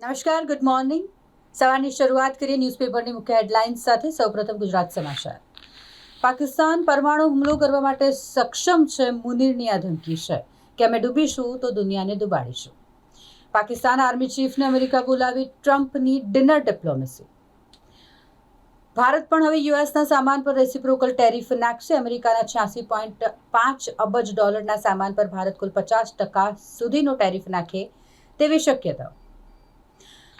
નમસ્કાર good morning સવારની શરૂઆત કરીએ ન્યૂઝપેપરની મુખ્ય હેડલાઇન્સ સાથે. સૌપ્રથમ ગુજરાત સમાચાર. પાકિસ્તાન પરમાણુ હુમલો કરવા માટે સક્ષમ છે મુનિરની આ ધમકી છે. કે અમે ડૂબીશું તો દુનિયાને ડુબાડીશું પાકિસ્તાન આર્મી ચીફને અમેરિકા બોલાવી ટ્રમ્પની ડિનર ડિપ્લોમસી. ભારત પણ હવે યુએસના સામાન પર રેસિપ્રોકલ ટેરિફ નાખશે. અમેરિકાના છ્યાસી પોઈન્ટ પાંચ અબજ ડોલરના સામાન પર ભારત કુલ પચાસ ટકા સુધીનો ટેરિફ નાખે તેવી શક્યતાઓ.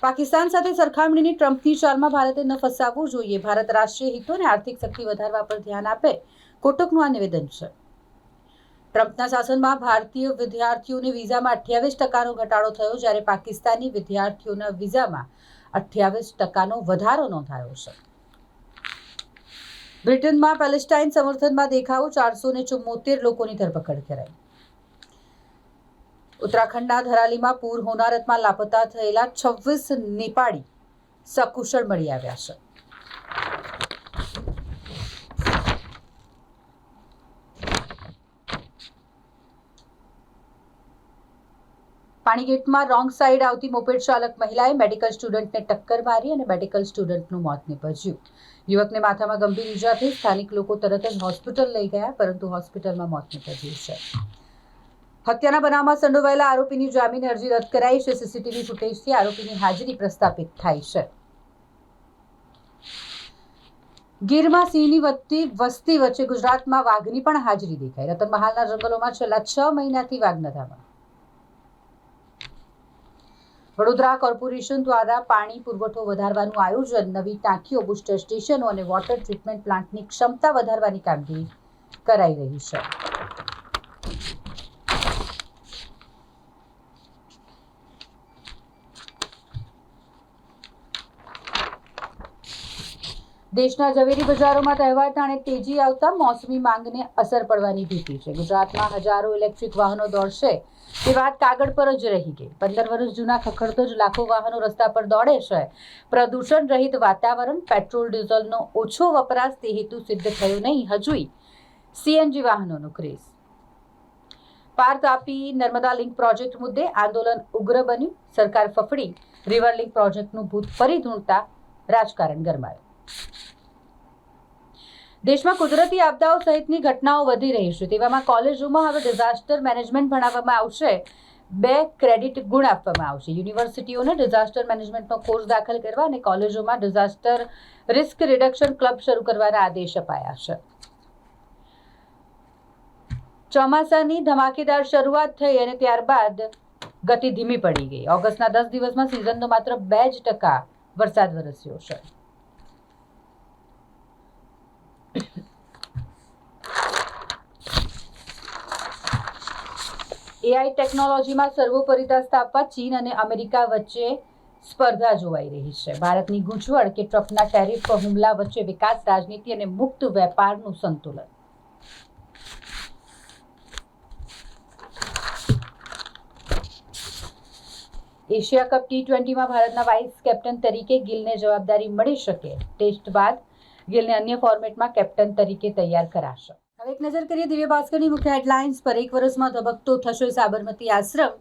પાકિસ્તાન સાથે સરખામણીની ટ્રમ્પની ચાલમાં ભારતે ન ફસાવવું જોઈએ. ભારત રાષ્ટ્રીય હિતો અને આર્થિક શક્તિ વધારવા પર ધ્યાન આપે કોટકનું આ નિવેદન છે. ટ્રમ્પના શાસનમાં ભારતીય વિદ્યાર્થીઓને વિઝામાં અઠ્યાવીસ ટકાનો ઘટાડો થયો જ્યારે પાકિસ્તાની વિદ્યાર્થીઓના વિઝામાં અઠ્યાવીસ ટકાનો વધારો નોંધાયો છે. બ્રિટનમાં પેલેસ્ટાઇન સમર્થનમાં દેખાવો ચારસો ને લોકોની ધરપકડ કરાઈ. ઉત્તરાખંડના ધરાલીમાં પૂર હોનારતમાં લાપતા થયેલા છવ્વીસ નેપાળી સકુશળ મળી આવ્યા છે. પાણીગેટમાં રોંગ સાઈડ આવતી મોપેડ ચાલક મહિલાએ મેડિકલ સ્ટુડન્ટને ટક્કર મારી અને મેડિકલ સ્ટુડન્ટનું મોત નીપજ્યું. યુવકને માથામાં ગંભીર ઇજા થઈ સ્થાનિક લોકો તરત જ હોસ્પિટલ લઈ ગયા, પરંતુ હોસ્પિટલમાં મોત નીપજ્યું છે. હત્યાના બનાવમાં સંડોવાયેલા આરોપીની જામીન અરજી રદ કરાઈ છે. સીસીટીવી ફૂટેજથી આરોપીની હાજરી પ્રસ્થાપિત થાય છે. ગીરમાં સિંહની વધતી વસ્તી વચ્ચે ગુજરાતમાં વાઘની પણ હાજરી દેખાઈ. રતનમહાલના જંગલોમાં છેલ્લા છ મહિનાથી વાઘ નથામાં વડોદરા કોર્પોરેશન દ્વારા પાણી પુરવઠો વધારવાનું આયોજન, નવી ટાંકીઓ, બુસ્ટર સ્ટેશનો અને વોટર ટ્રીટમેન્ટ પ્લાન્ટની ક્ષમતા વધારવાની કામગીરી કરાઈ રહી છે. દેશના ઝવેરી બજારોમાં તહેવાર ટાણે તેજી આવતા મોસમી માંગને અસર પડવાની ભીતિ છે. ગુજરાતમાં હજારો ઇલેક્ટ્રિક વાહનો દોડશે. તે વાત કાગળ પર જ રહી ગઈ. પંદર વર્ષ જૂના ખખડતો જ લાખો વાહનો રસ્તા પર દોડે છે. પ્રદૂષણ રહિત વાતાવરણ, પેટ્રોલ, ડીઝલનો ઓછો વપરાશ તે હેતુ સિદ્ધ થયો નહીં. હજુય સીએનજી વાહનોનો craze. Par Tapi Narmada link project મુદ્દે આંદોલન ઉગ્ર બન્યું. સરકાર ફફડી. રિવર લિંક પ્રોજેક્ટનું ભૂત ફરી ધૂણતા રાજકારણ ગરમાયું. દેશમાં કુદરતી આપદાઓ સહિતની ઘટનાઓ વધી રહી છે. તેવામાં કોલેજોમાં હવે ડિઝાસ્ટર મેનેજમેન્ટ ભણાવવામાં આવશે. બે ક્રેડિટ ગુણ આપવામાં આવશે. યુનિવર્સિટીઓને ડિઝાસ્ટર મેનેજમેન્ટનો કોર્સ દાખલ કરવા અને કોલેજોમાં ડિઝાસ્ટર રિસ્ક રિડક્શન ક્લબ શરૂ કરવાના આદેશ અપાયા છે. ચોમાસાની ધમાકેદાર શરૂઆત થઈ અને ત્યારબાદ ગતિ ધીમી પડી ગઈ. ઓગસ્ટના દસ દિવસમાં સિઝનનો માત્ર બે જ ટકા વરસાદ વરસ્યો છે. એઆઈ ટેકનોલોજીમાં સર્વોપરિતા સ્થાપવા ચીન અને અમેરિકા વચ્ચે સ્પર્ધા જોવાઈ રહી છે. ભારતની ગૂંચવણ કે ટ્રમ્પના ટેરિફ હુમલા વચ્ચે વિકાસ, રાજનીતિ અને મુક્ત વેપારનું સંતુલન. એશિયા કપ ટી ટ્વેન્ટીમાં ભારતના વાઇસ કેપ્ટન તરીકે ગિલને જવાબદારી મળી શકે. ટેસ્ટ બાદ ગિલને અન્ય ફોર્મેટમાં કેપ્ટન તરીકે તૈયાર કરાશે. હવે એક નજર કરીએ દિવ્ય ભાસ્કરની મુખ્ય હેડલાઇન્સ પર. એક વર્ષમાં ધબકતો થશે સાબરમતી આશ્રમ.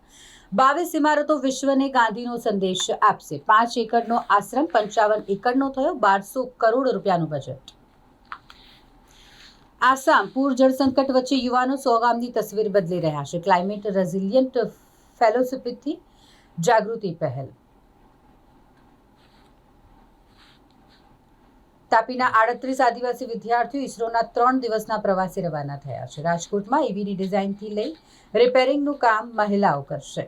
બાવીસ ઇમારતો વિશ્વને ગાંધીનો સંદેશ આપશે. પાંચ એકરનો આશ્રમ પંચાવન એકરનો થયો. બારસો કરોડ રૂપિયાનું બજેટ આસામ, પૂર જળ સંકટ વચ્ચે યુવાનો સોગામની તસવીર બદલી રહ્યા છે. ક્લાઇમેટ રેઝિલિયન્ટ ફેલોશિપથી જાગૃતિ પહેલ. તાપીના આડત્રીસ આદિવાસી વિદ્યાર્થીઓ ઇસરોના ત્રણ દિવસના પ્રવાસે રવાના થયા છે. રાજકોટમાં ઈવીની ડિઝાઇનથી લઈ રિપેરિંગનું કામ મહિલાઓ કરશે.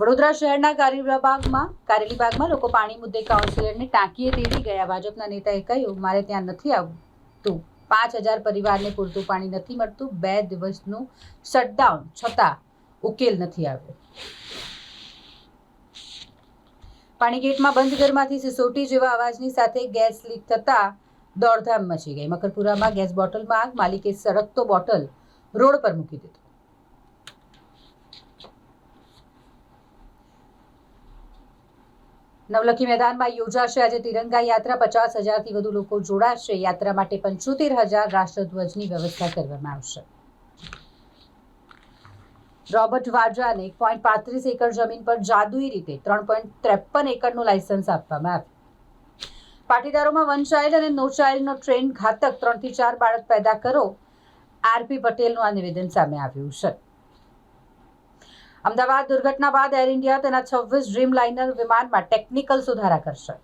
વડોદરા શહેરના કારેલીબાગમાં કારેલીબાગમાં લોકો પાણી મુદ્દે કાઉન્સિલરને ટાંકીએ તેડી ગયા. ભાજપના નેતાએ કહ્યું, મારે ત્યાં નથી આવતું. પાંચ હજાર પરિવારને પૂરતું પાણી નથી મળતું. બે દિવસનું શટડાઉન છતાં ઉકેલ નથી આવ્યો. પાણીગેટમાં બંધ ઘરમાંથી સિસોટી જેવા અવાજની સાથે ગેસ લીક થતા દોડધામ મચી ગઈ. મકરપુરામાં ગેસ બોટલમાં આગ, માલિકે સળગતો બોટલ રોડ પર મૂકી દીધો. નવલખી મેદાનમાં યોજાશે આજે તિરંગા યાત્રા. પચાસ હજારથી વધુ લોકો જોડાશે. યાત્રા માટે પંચોતેર હજાર રાષ્ટ્રધ્વજની વ્યવસ્થા કરવામાં આવશે. રોબર્ટ વાડ્રાને એક પોઈન્ટ પાંત્રીસ એકર જમીન પર જાદુઈ રીતે ત્રણ પોઈન્ટ ત્રેપન એકરનું લાયસન્સ આપવામાં આવ્યું. પાટીદારોમાં વન ચાઇલ્ડ અને નો ચાઇલ્ડનો ટ્રેન્ડ ઘાતક ત્રણથી ચાર બાળક પેદા કરો આરપી પટેલનું આ નિવેદન સામે આવ્યું છે. અમદાવાદ દુર્ઘટના બાદ એર ઇન્ડિયા તેના છવ્વીસ ડ્રીમ લાઇનર વિમાનમાં ટેકનિકલ સુધારા કરશે.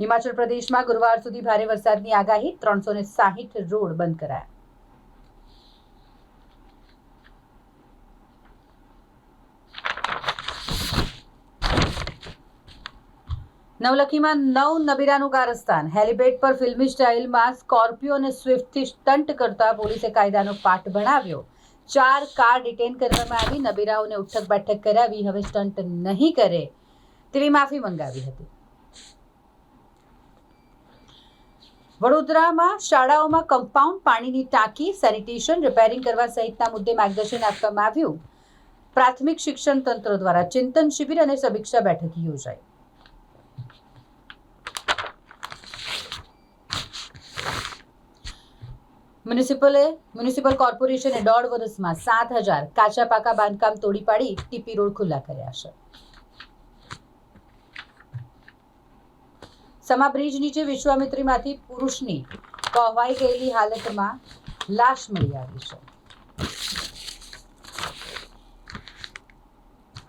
હિમાચલ પ્રદેશમાં ગુરુવાર સુધી ભારે વરસાદની આગાહી, ત્રણસો ને સાહીઠ રોડ બંધ કરાયા. નવલખીમાં નવ નબીરાનું કારસ્તાન. હેલિપેડ પર ફિલ્મી સ્ટાઇલમાં સ્કોર્પિયો અને સ્વિફ્ટથી સ્ટન્ટ કરતા પોલીસે કાયદાનો પાઠ ભણાવ્યો. ચાર કાર ડિટેન કરવામાં આવી. નબીરાઓને ઉઠક બેઠક કરાવી. હવે સ્ટન્ટ નહીં કરે. તેવી માફી મંગાવી હતી. વડોદરામાં શાળાઓમાં કમ્પાઉન્ડ પાણીની ટાંકી, સેનિટેશન, રિપેરિંગ કરવા સહિતના મુદ્દે માર્ગદર્શન આપવામાં આવ્યું. પ્રાથમિક શિક્ષણ તંત્ર દ્વારા ચિંતન શિબિર અને સમીક્ષા બેઠક યોજાઈ. મ્યુનિસિપલે, મ્યુનિસિપલ કોર્પોરેશને દોઢ વર્ષમાં સાત હજાર કાચા પાકા બાંધકામ તોડી પાડી ટીપી રોડ ખુલ્લા કર્યા છે. સમા બ્રિજ નીચે વિશ્વામિત્રીમાંથી પુરુષની કહવાઈ ગયેલી હાલતમાં લાશ મળી આવી છે.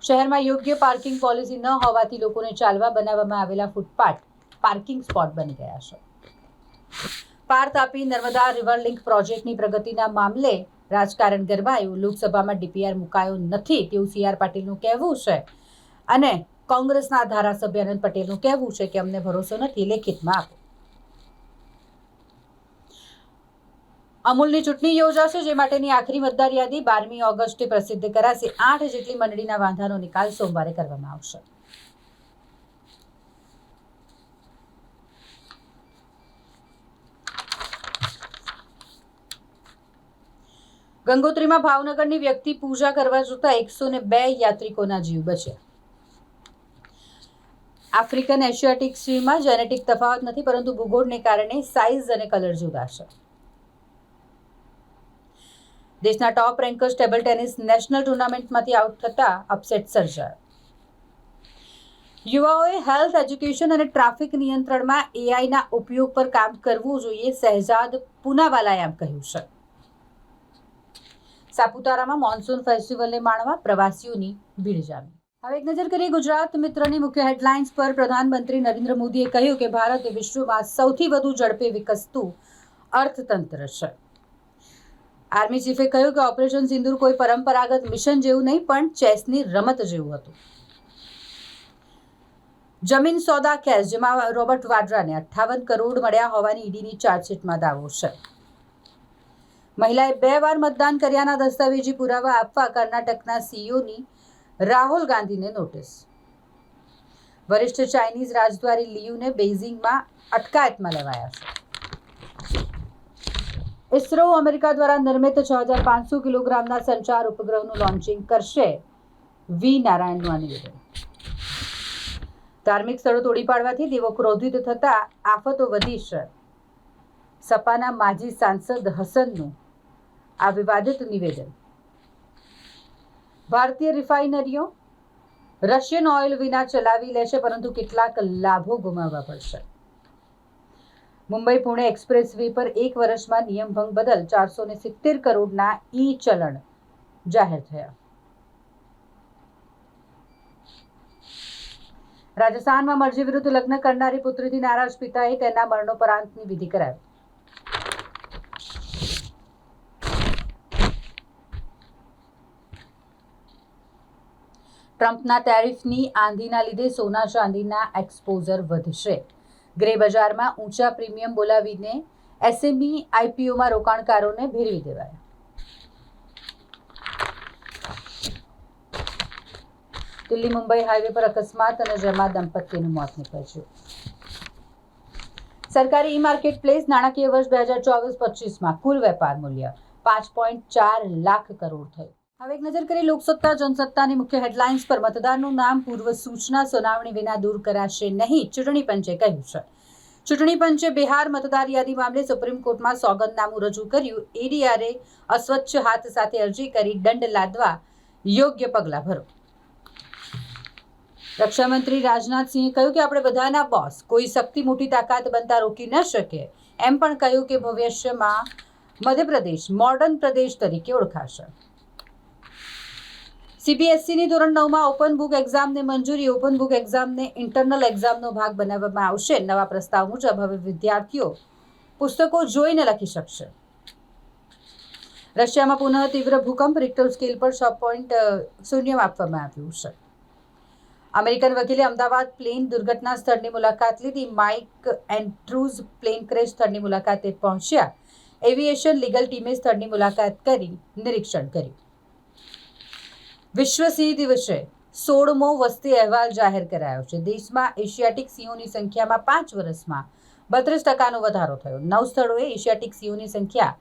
શહેરમાં યોગ્ય પાર્કિંગ પોલિસી ન હોવાથી લોકોને ચાલવા બનાવવામાં આવેલા ફૂટપાથ પાર્કિંગ સ્પોટ બની ગયા છે. પાર તાપી નર્મદા રિવર લિંક પ્રોજેક્ટની પ્રગતિના મામલે રાજકારણ ગરમાયું લોકસભામાં ડીપીઆર મુકાયો નથી તેવું સી આર પાટીલનું કહેવું છે. અને કોંગ્રેસના ધારાસભ્ય અનંત પટેલનું કહેવું છે કે અમને ભરોસો નથી, લેખિતમાં આપો. અમૂલની ચૂંટણી યોજાશે, જે માટેની આખરી મતદાર યાદી બારમી ઓગસ્ટે પ્રસિદ્ધ કરાશે. આઠ જેટલી મંડળીના વાંધાનો નિકાલ સોમવારે કરવામાં આવશે. ગંગોત્રીમાં ભાવનગરની વ્યક્તિ પૂજા કરવા જતા એકસો ને બે યાત્રિકોના જીવ બચ્યા. આફ્રિકન એશિયાટિક સ્વીમાં જેનેટિક તફાવત નથી, પરંતુ ભૂગોળને કારણે સાઇઝ અને કલર જુદા છે. દેશના top rankers table tennis national ટુર્નામેન્ટમાંથી out થતા અપસેટ સર્જાયો. યુવાઓએ હેલ્થ, એજ્યુકેશન અને ટ્રાફિક નિયંત્રણમાં એઆઈના ઉપયોગ પર કામ કરવું જોઈએ સહેજાદ પૂનાવાલાએ આમ કહ્યું છે. સાપુતારામાં મોન્સૂન ફેસ્ટિવલને માણવા પ્રવાસીઓની ભીડ જામી. હવે એક નજર કરીએ ગુજરાત મિત્રની મુખ્ય હેડલાઇન્સ પર પ્રધાનમંત્રી નરેન્દ્ર મોદીએ કહ્યું કે ભારત વિશ્વમાં સૌથી વધુ ઝડપે વિકસતું અર્થતંત્ર છે. આર્મી ચીફે કહ્યું કે ઓપરેશન સિંદૂર કોઈ પરંપરાગત મિશન જેવું નહીં, પણ ચેસની રમત જેવું હતું. જમીન સોદા કેસ, જેમાં રોબર્ટ વાડ્રાને અઠ્ઠાવન કરોડ મળ્યા હોવાની ઈડીની ચાર્જશીટમાં દાવો છે. મહિલાએ બે વાર મતદાન કર્યાના દસ્તાવેજી પુરાવા આપવા કર્ણાટકના સીઈઓની રાહુલ ગાંધીને નોટિસ. વરિષ્ઠ ચાઇનીઝ રાજદ્વારી લિયુને બેઇઝિંગમાં અટકાયતમાં લેવાયા છે. ઇસરો અમેરિકા દ્વારા નિર્મિત છ હજાર પાંચસો કિલોગ્રામના સંચાર ઉપગ્રહનું લોન્ચિંગ કરશે વી નારાયણનું નિવેદન ધાર્મિક સ્થળો તોડી પાડવાથી દેવો ક્રોધિત થતા આફતો વધી છે. સપાના માજી સાંસદ હસનનું આ વિવાદિત નિવેદન. ભારતીય રિફાઇનરીઓ રશિયન ઓઇલ વિના ચલાવી લેશે પરંતુ કેટલાક લાભો ગુમાવવા પડશે. મુંબઈ પુણે એક્સપ્રેસ વે પર એક વર્ષમાં નિયમભંગ બદલ ચારસો ને સિત્તેર કરોડના ઈ ચલણ જાહેર થયા. રાજસ્થાનમાં મરજી વિરુદ્ધ લગ્ન કરનારી પુત્રીથી નારાજ પિતાએ તેના મરણોપરાંતની વિધિ કરાવી. ટ્રમ્પના ટેરિફની આંધીના લીધે સોના ચાંદીના એક્સપોઝર વધશે. ગ્રે બજારમાં ઊંચા પ્રીમિયમ બોલાવીને એસએમઈ, આઈપીઓમાં રોકાણકારોને ભેળવી દેવાયા. દિલ્હી, મુંબઈ હાઈવે પર અકસ્માત અને જેમાં દંપતીનું મોત નીપજ્યું. સરકારી ઈ માર્કેટ પ્લેસ નાણાકીય વર્ષ બે હજાર ચોવીસ પચીસમાં કુલ વેપાર મૂલ્ય પાંચ પોઈન્ટ ચાર લાખ કરોડ થયું. હવે એક નજર કરીએ લોકસત્તા, જનસત્તાની મુખ્ય હેડલાઇન્સ પર. મતદારનું નામ, પૂર્વ સૂચના, સુનાવણી વિના દૂર કરાશે નહીં, ચૂંટણી પંચે કહ્યું છે. ચૂંટણી પંચે બિહાર મતદાર યાદી મામલે સુપ્રીમ કોર્ટમાં સોગંદનામું રજૂ કર્યું. એડીઆરએ અસ્વચ્છ હાથ સાથે અરજી કરી દંડ લાદવા યોગ્ય પગલાં ભરો. રક્ષામંત્રી રાજનાથસિંહે કહ્યું કે આપણે બધાના બોસ, કોઈ શક્તિ મોટી તાકાત બનતા રોકી ન શકે, એમ પણ કહ્યું કે ભવિષ્યમાં મધ્યપ્રદેશ મોડર્ન પ્રદેશ તરીકે ઓળખાશે. સીબીએસઈની ધોરણ નવમાં ઓપન બુક એક્ઝામને મંજૂરી ઓપન બુક એક્ઝામને ઇન્ટરનલ એક્ઝામનો ભાગ બનાવવામાં આવશે. નવા પ્રસ્તાવ મુજબ હવે વિદ્યાર્થીઓ પુસ્તકો જોઈને લખી શકશે. રશિયામાં પુનઃ તીવ્ર ભૂકંપ રિક્ટર સ્કેલ પર છ પોઈન્ટ શૂન્ય આપવામાં આવ્યું છે. અમેરિકન વકીલે અમદાવાદ પ્લેન દુર્ઘટના સ્થળની મુલાકાત લીધી. માઇક એન્ડ્રુઝ પ્લેન ક્રેશ સ્થળની મુલાકાતે પહોંચ્યા. એવિએશન લીગલ ટીમે સ્થળની મુલાકાત કરી, નિરીક્ષણ કર્યું. વિશ્વ સિંહ દિવસે સોળમો વસ્તી અહેવાલ જાહેર કરાયો છે. દેશમાં એશિયાટિક સિંહોની સંખ્યામાં પાંચ વર્ષમાં બત્રીસ ટકાનો વધારો થયો. નવ સ્થળોએ એશિયાટિક સિંહોની સંખ્યા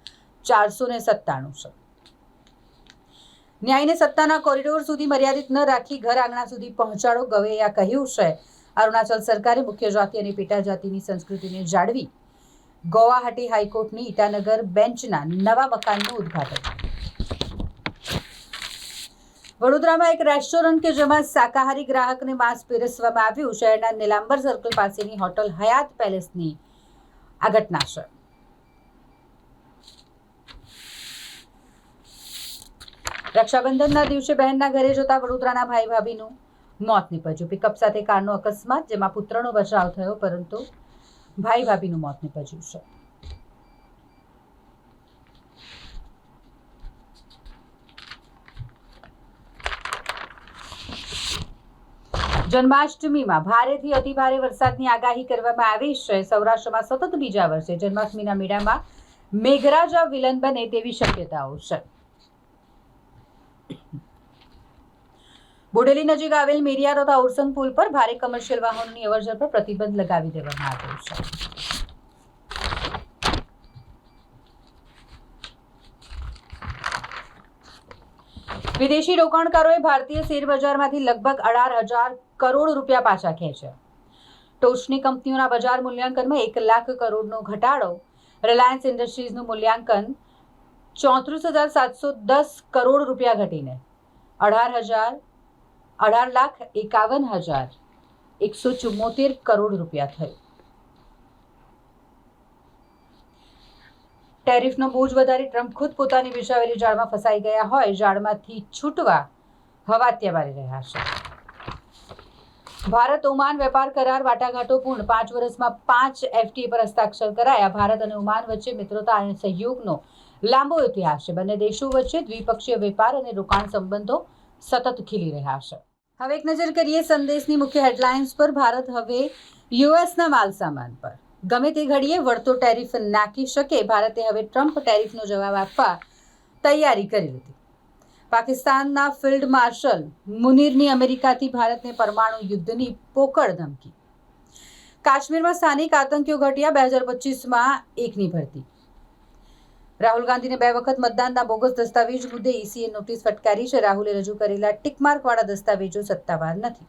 ચારસો ને સત્તાણું છે. ન્યાયને સત્તાના કોરિડોર સુધી મર્યાદિત ન રાખી ઘર આંગણા સુધી પહોંચાડો ગવૈયા કહ્યું છે. અરુણાચલ સરકારે મુખ્ય જાતિ અને પેટા જાતિની સંસ્કૃતિને જાળવી ગુવાહાટી હાઈકોર્ટની ઈટાનગર બેન્ચના નવા મકાનનું ઉદ્ઘાટન વડોદરામાં એક રેસ્ટોરન્ટ કે જેમાં શાકાહારી ગ્રાહકને માંસ પીરસવામાં આવ્યું, શહેરના નીલાંબર સર્કલ પાસેની હોટલ હયાત પેલેસની આ ઘટના છે. રક્ષાબંધનના દિવસે બહેનના ઘરે જતા વડોદરાના ભાઈ ભાભીનું મોત નીપજ્યું. પિકઅપ સાથે કારનો અકસ્માત, જેમાં પુત્રનો બચાવ થયો, પરંતુ ભાઈ ભાભીનું મોત નીપજ્યું છે. જન્માષ્ટમીમાં ભારેથી અતિભારે વરસાદની આગાહી કરવામાં આવી છે. સૌરાષ્ટ્રમાં સતત બીજા વર્ષે જન્માષ્ટમીના મેળામાં મેઘરાજા વિલન બને તેવી શક્યતાઓ છે. બોડેલી નજીક આવેલ મેરિયા તથા ઓરસંગ પુલ પર ભારે કમર્શિયલ વાહનોની અવરજવર પર પ્રતિબંધ લગાવી દેવામાં આવ્યો છે. વિદેશી રોકાણકારોએ ભારતીય શેર બજારમાંથી લગભગ અઢાર હજાર કરોડ રૂપિયા પાછા ખેંચ્યા ટોચની કંપનીઓના બજાર મૂલ્યાંકનમાં એક લાખ કરોડનો ઘટાડો. રિલાયન્સ ઇન્ડસ્ટ્રીઝનું મૂલ્યાંકન ચોત્રીસ હજાર સાતસો દસ કરોડ રૂપિયા ઘટીને. અઢાર હજાર, અઢાર લાખ એકાવન હજાર એકસો ચુમ્મોતેર કરોડ રૂપિયા થયું. ટેરિફનો બોજ વધારી ટ્રમ્પ ખુદ પોતાની વિશાવેલી જાળમાં ફસાઈ ગયા હોય, જાળમાંથી છૂટવા હવા ત્યાં રહ્યા છે. ભારત, ઓમાન, વેપાર કરાર, વાટાઘાટો પૂર્ણ. પાંચ વર્ષમાં પાંચ એફટી પર હસ્તાક્ષર કરાયા. ભારત અને ઓમાન વચ્ચે મિત્રતા અને સહયોગનો લાંબો ઇતિહાસ છે. બંને દેશો વચ્ચે દ્વિપક્ષીય વેપાર અને રોકાણ સંબંધો સતત ખીલી રહ્યા છે. હવે એક નજર કરીએ સંદેશની મુખ્ય હેડલાઇન્સ પર. ભારત હવે યુએસના માલ સામાન પર. ગમે તે ઘડીએ વળતો ટેરિફ નાખી શકે. ભારતે હવે ટ્રમ્પ ટેરિફનો જવાબ આપવા તૈયારી કરી લીધી. પાકિસ્તાનના ફિલ્ડ માર્શલ મુનીરની અમેરિકાથી ભારતને પરમાણુ યુદ્ધની પોકળ ધમકી. કાશ્મીરમાં સ્થાનિક આતંકીઓ ઘટ્યા બે હજાર પચીસમાં એકની ભરતી. રાહુલ ગાંધીને બે વખત મતદાનના બોગસ દસ્તાવેજ મુદ્દે ઈસીએ નોટિસ ફટકારી છે. રાહુલે રજૂ કરેલા ટિકમાર્કવાળા દસ્તાવેજો સત્તાવાર નથી.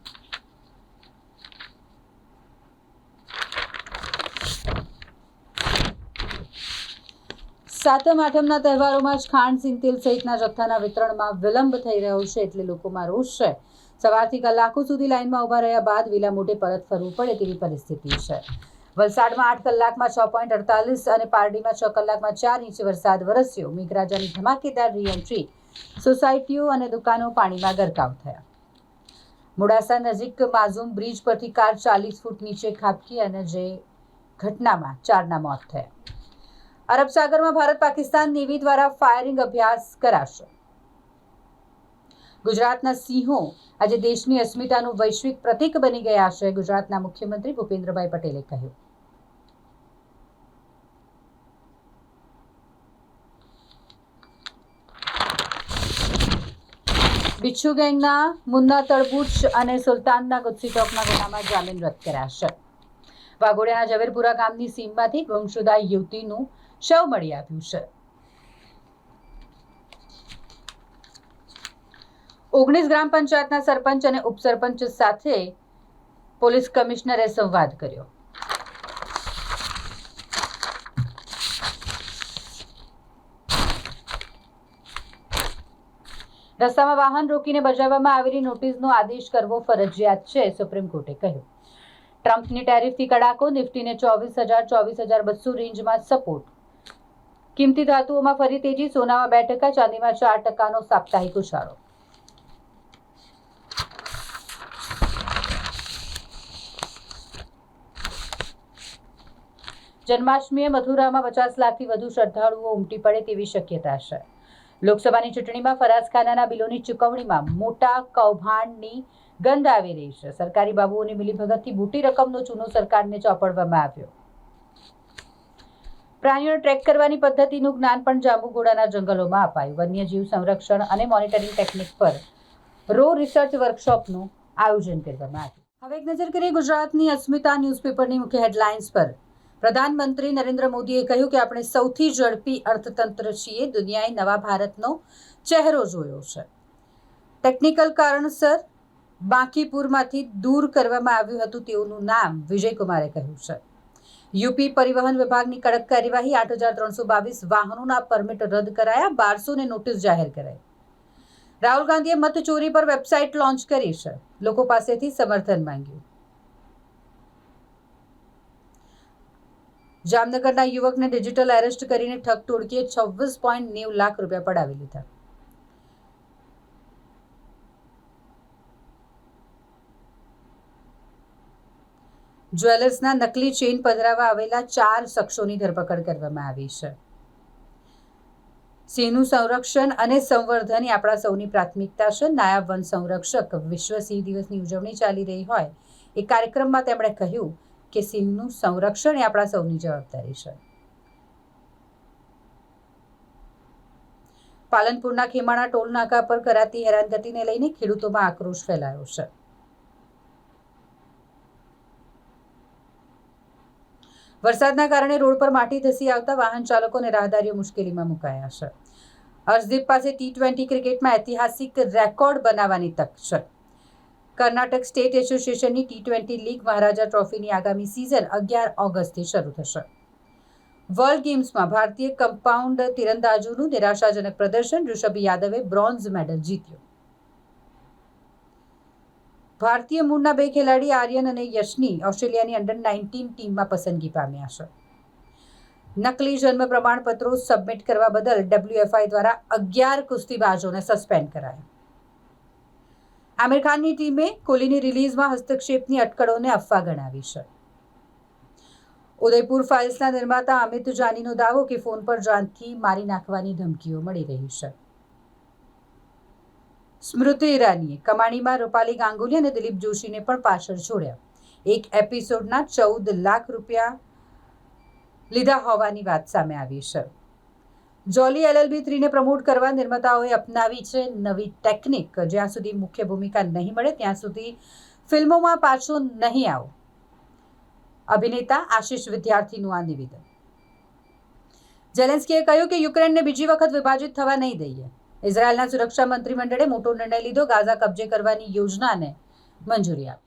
સાતમ, આઠમના તહેવારોમાં જ ખાંડ સિંગતેલ સહિતના જથ્થાના વિતરણમાં વિલંબ થઈ રહ્યો છે એટલે લોકોમાં રોષ છે. સવારથી કલાકો સુધી લાઇનમાં ઊભા રહ્યા બાદ વિલા મોઢે પરત ફરવું પડે તેવી પરિસ્થિતિ છે. વલસાડમાં આઠ કલાકમાં છ પોઈન્ટ અડતાલીસ અને પારડીમાં છ કલાકમાં ચાર ઇંચ વરસાદ વરસ્યો. મેઘરાજાની ધમાકેદાર રીએન્ટ્રી સોસાયટીઓ અને દુકાનો પાણીમાં ગરકાવ થયા. મોડાસા નજીક માઝુમ બ્રિજ પરથી કાર ચાલીસ ફૂટ નીચે ખાબકી અને જે ઘટનામાં ચારના મોત થયા. અરબ સાગરમાં ભારત પાકિસ્તાન નેવી દ્વારા ફાયરિંગ અભ્યાસ કરાશે. ગુજરાતના સિંહો આજે દેશની અસ્મિતાનું વૈશ્વિક પ્રતીક બની ગયા છે. ગુજરાતના મુખ્યમંત્રી ભૂપેન્દ્રભાઈ પટેલે કહ્યું. બિચ્છુ ગેંગના મુન્ના તળબુચ અને સુલતાનના ગુસ્સી ચોકના ગુનામાં જામીન રદ કરાશે. વાઘોડિયાના ઝવેરપુરા ગામની સીમમાંથી ગુમશુદા યુવતીનું શવ મળી આવ્યું છે. ઓગણીસ ગ્રામ પંચાયતના સરપંચ અને ઉપસરપંચ સાથે પોલીસ કમિશનરે સંવાદ કર્યો. રસ્તામાં વાહન રોકીને બજાવવામાં આવેલી નોટિસનો આદેશ કરવો ફરજિયાત છે, સુપ્રીમ કોર્ટે કહ્યું. ટ્રમ્પની ટેરિફથી કડાકો, નિફ્ટીને ચોવીસ હજાર ચોવીસ હજાર બસો રેન્જમાં સપોર્ટ. કિંમતી ધાતુઓમાં ફરી તેજી, સોનામાં બે ટકા, ચાંદીમાં ચાર ટકાનો સાપ્તાહિક ઉછાળો. જન્માષ્ટમીએ મથુરામાં પચાસ લાખથી વધુ શ્રદ્ધાળુઓ ઉમટી પડે તેવી શક્યતા છે. લોકસભાની ચૂંટણીમાં ફરાસખાનાના બિલોની ચૂકવણીમાં મોટા કૌભાંડની ગંધ આવી રહી છે. સરકારી બાબુઓની મિલીભગતથી મોટી રકમનો ચૂનો સરકારને ચોપડવામાં આવ્યો. પ્રાણીઓને ટ્રેક કરવાની પદ્ધતિનું જ્ઞાન પણ જાંબુગોડાના જંગલોમાં અપાયું. વન્યજીવ સંરક્ષણ અને મોનિટરિંગ ટેકનિક પર રો રિસર્ચ વર્કશોપનું આયોજન કરવામાં આવ્યું. હવે એક નજર કરીએ ગુજરાતની અસ્મિતા ન્યૂઝપેપરની મુખ્ય હેડલાઇન્સ પર. પ્રધાનમંત્રી નરેન્દ્ર મોદીએ કહ્યું કે આપણે સૌથી ઝડપી અર્થતંત્ર છીએ. દુનિયાએ નવા ભારતનો ચહેરો જોયો છે. ટેકનિકલ કારણસર બાંકીપુરમાંથી દૂર કરવામાં આવ્યું હતું તેઓનું નામ વિજયકુમારે કહ્યું છે. યુપી પરિવહન વિભાગની કડક કાર્યવાહી આઠ હજાર ત્રણસો બાવીસ વાહનોના પરમિટ રદ કરાયા બારસો ને નોટિસ જાહેર કરાઈ. રાહુલ ગાંધીએ મત ચોરી પર વેબસાઇટ લોન્ચ કરી છે. લોકો પાસેથી સમર્થન માંગ્યું. જામનગરના યુવકને ડિજિટલ એરેસ્ટ કરીને ઠગ ટોળકીએ છવ્વીસ પોઈન્ટ નેવું લાખ રૂપિયા પડાવી લીધા. જ્વેલર્સના નકલી ચેઇન પધરાવવા આવેલા ચાર શખ્સોની ધરપકડ કરવામાં આવી છે. સિંહનું સંરક્ષણ અને સંવર્ધન એ આપણા સૌની પ્રાથમિકતા છે. નાયબ વન સંરક્ષક વિશ્વ સિંહ દિવસની ઉજવણી ચાલી રહી હોય એ કાર્યક્રમમાં તેમણે કહ્યું કે સિંહનું સંરક્ષણ એ આપણા સૌની જવાબદારી છે. પાલનપુરના ખેમાણા ટોલ નાકા પર કરાતી હેરાનગતિને લઈને ખેડૂતોમાં આક્રોશ ફેલાયો છે. વરસાદના કારણે રોડ પર માટી ધસી આવતા વાહન ચાલકોને રાહદારીઓ મુશ્કેલીમાં મુકાયા છે. હર્ષદીપ પાસે ટી ટ્વેન્ટી ક્રિકેટમાં ઐતિહાસિક રેકોર્ડ બનાવવાની તક છે. કર્ણાટક સ્ટેટ એસોસિએશનની ટી ટ્વેન્ટી લીગ મહારાજા ટ્રોફીની આગામી સિઝન અગિયાર ઓગસ્ટથી શરૂ થશે. વર્લ્ડ ગેમ્સમાં ભારતીય કમ્પાઉન્ડ તીરંદાજોનું નિરાશાજનક પ્રદર્શન, ઋષભ યાદવે બ્રોન્ઝ મેડલ જીત્યો. ભારતીય મૂળના બે ખેલાડી આર્યન અને યશની ઓસ્ટ્રેલિયાની અંડર નાઇન્ટીન ટીમમાં પસંદગી પામ્યા છે. નકલી જન્મ પ્રમાણપત્રો સબમિટ કરવા બદલ ડબ્લ્યુએફઆઈ દ્વારા અગિયાર કુસ્તીબાજોને સસ્પેન્ડ કરાયા. આમિર ખાનની ટીમે કોહલીની રિલીઝમાં હસ્તક્ષેપની અટકળોને અફવા ગણાવી છે. ઉદયપુર ફાઇલ્સના નિર્માતા અમિત જાનીનો દાવો કે ફોન પર જાનથી મારી નાખવાની ધમકીઓ મળી રહી છે. સ્મૃતિ ઈરાનીએ કમાણીમાં રૂપાલી ગાંગુલી અને દિલીપ જોશીને પણ પાછળ છોડ્યા. એક એપિસોડના ચૌદ લાખ રૂપિયા લીધા હોવાની વાત સામે આવી છે. જોલી એલએલબી થ્રીને પ્રમોટ કરવા નિર્માતાઓએ અપનાવી છે નવી ટેકનિક. જ્યાં સુધી મુખ્ય ભૂમિકા નહીં મળે, ત્યાં સુધી ફિલ્મોમાં પાછો નહીં આવો. અભિનેતા આશિષ વિદ્યાર્થીનું આ નિવેદન. જેલેન્સ્કીએ કહ્યું કે યુક્રેનને બીજી વખત વિભાજિત થવા નહીં દઈએ. ઇઝરાયેલના સુરક્ષા મંત્રીમંડળે મોટો નિર્ણય લીધો. ગાઝા કબજે કરવાની યોજનાને મંજૂરી આપી.